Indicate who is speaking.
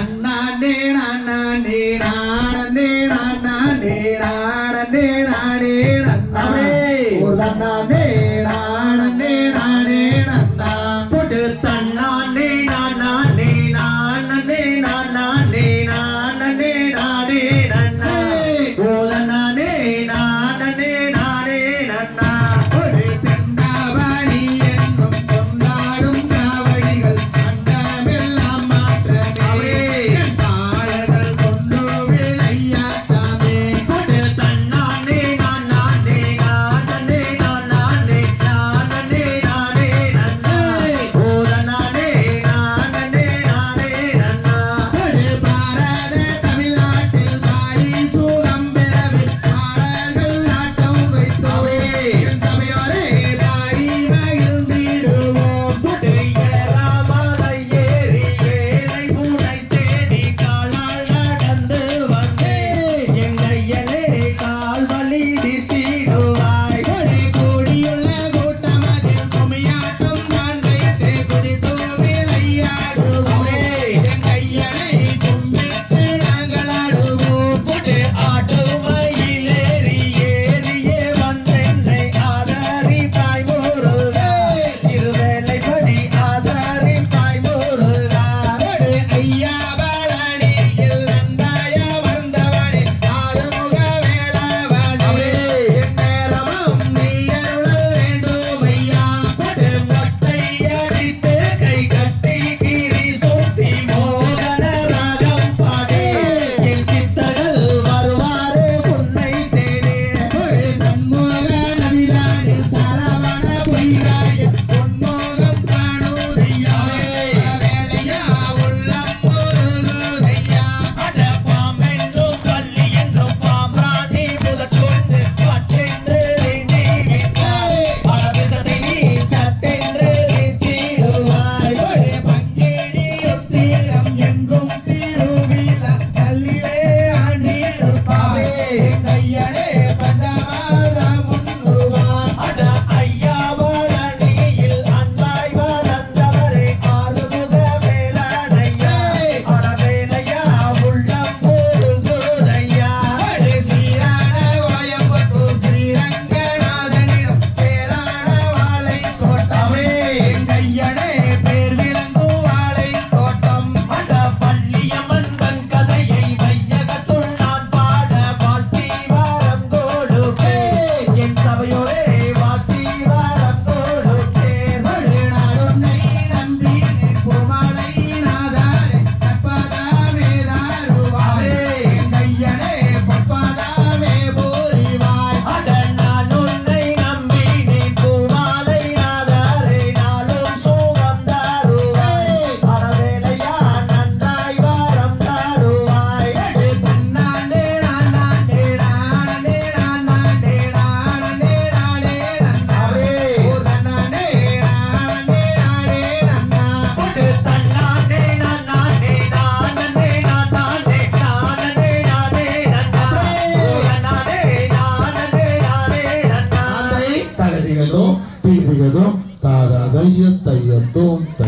Speaker 1: நே நானே நானே நானே நானே நானே நானே நானே
Speaker 2: நானே நானே ta ta ta
Speaker 1: ta ta ta ta